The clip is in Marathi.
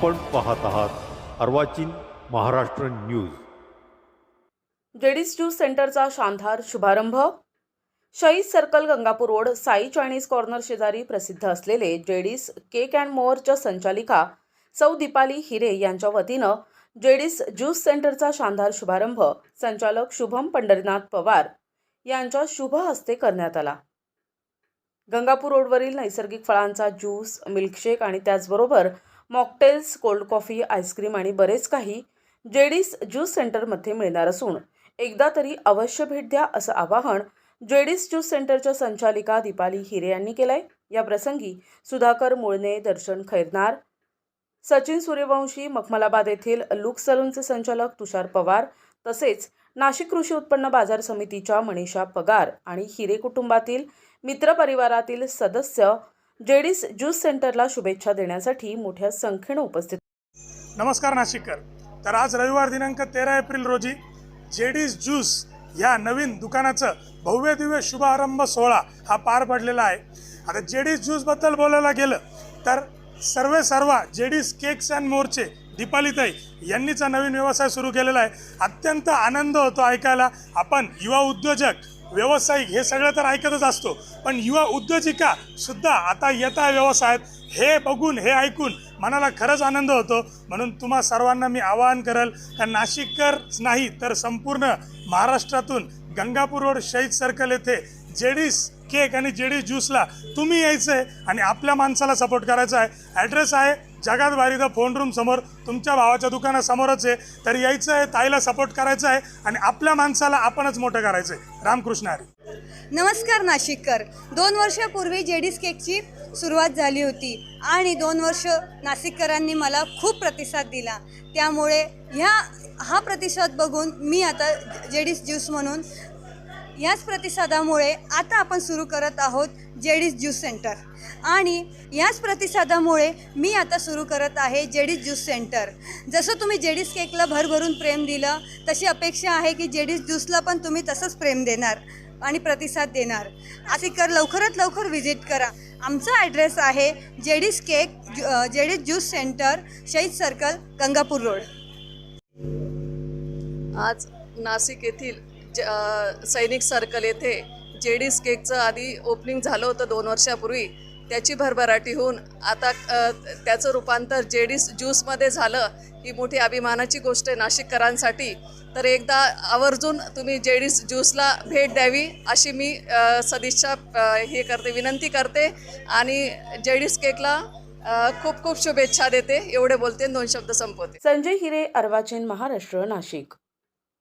आपण पाहत आहात Arvachin Maharashtra news. JD's juice सेंटरचा शानदार शुभारंभ. Shahid circle Gangapur road Sai Chinese corner शेजारी प्रसिद्ध असलेले जेडीस केक अँड मोअरच्या संचालिका सौ दीपाली हिरे यांच्या वतीनं जेडीस ज्यूस सेंटरचा शानदार शुभारंभ संचालक शुभम पंढरीनाथ पवार यांच्या शुभ हस्ते करण्यात आला. गंगापूर रोडवरील नैसर्गिक फळांचा ज्यूस मिल्कशेक आणि त्याचबरोबर मॉकटेल्स कोल्ड कॉफी आईस्क्रीम आणि बरेच काही जेडीस ज्यूस सेंटरमध्ये मिळणार असून एकदा तरी अवश्य भेट द्या असं आवाहन जेडीस ज्यूस सेंटरच्या संचालिका दीपाली हिरे यांनी केलंय. या प्रसंगी सुधाकर मुळणे दर्शन खैरनार सचिन सूर्यवंशी मखमलाबाद येथील लुक सलूनचे संचालक तुषार पवार तसेच नाशिक कृषी उत्पन्न बाजार समितीच्या मनीषा पगार आणि हिरे कुटुंबातील मित्र परिवारातील सदस्य जेडीस ज्यूस सेंटरला शुभेच्छा देण्यासाठी मोठ्या संख्येनं उपस्थित नमस्कार नाशिककर. तर आज रविवार दिनांक तेरा एप्रिल रोजी जेडीज ज्यूस या नवीन दुकानाचं भव्य दिव्य शुभारंभ सोहळा हा पार पडलेला आहे. आता जेडीज ज्यूसबद्दल बोलायला गेलं तर सर्वे सर्वा जेडीस केक्स अँड मोरचे दीपालीताई यांनीचा नवीन व्यवसाय सुरू केलेला आहे. अत्यंत आनंद होतो ऐकायला. आपण युवा उद्योजक व्यावसायिक हे सगळं तर ऐकतच असतो. पण युवा उद्योजिका सुद्धा आता येता व्यवसायात. हे बघून हे ऐकून मनाला खरंच आनंद होतो. म्हणून तुम्हा सर्वांना मी आवाहन करेल का नाशिककरच नाही तर संपूर्ण महाराष्ट्रातून गंगापूर रोड शहीद सर्कल येथे जेडीस केक आणि जेडीस ज्यूसला तुम्ही यायचं आहे आणि आपल्या माणसाला सपोर्ट करायचा आहे. ॲड्रेस आहे जगात बारी द फोन रूम समोर तुमच्या भावाच्या दुकानासमोरच आहे. तर यायचं आहे ताईला सपोर्ट करायचं आहे आणि आपल्या माणसाला आपणच मोठं करायचं आहे रामकृष्ण हरी. नमस्कार नाशिककर. दोन वर्षापूर्वी जेडीस केकची सुरुवात झाली होती आणि दोन वर्ष नाशिककरांनी मला खूप प्रतिसाद दिला. त्यामुळे ह्या हा प्रतिसाद बघून मी आता जेडीस ज्यूस म्हणून याच प्रतिसादामुळे आता आपण सुरू करत आहोत जेडीस ज्यूस सेंटर. आणि याच प्रतिसादामुळे मी आता सुरू करत आहे जेडीस ज्यूस सेंटर. जसं तुम्ही जेडीस केकला भरभरून प्रेम दिलं तशी अपेक्षा आहे की जेडीस ज्यूसला पण तुम्ही तसंच प्रेम देणार आणि प्रतिसाद देणार. आसिकर लवकरात लवकर व्हिजिट करा. आमचा ॲड्रेस आहे JD's cake JD's juice centre Shahid circle Gangapur road. आज नाशिक येथील ज सैनिक सर्कल येथे जेडीस केकचं आधी ओपनिंग झालं होतं दोन वर्षापूर्वी त्याची भरभराटी होऊन आता त्याचं रूपांतर जेडीस ज्यूसमध्ये झालं ही मोठी अभिमानाची गोष्ट आहे नाशिककरांसाठी. तर एकदा आवर्जून तुम्ही जेडीस ज्यूसला भेट द्यावी अशी मी सदिच्छा हे करते विनंती करते आणि जेडीस केकला खूप खूप शुभेच्छा देते एवढे बोलते दोन शब्द संपवते. संजय हिरे अर्वाचीन महाराष्ट्र नाशिक.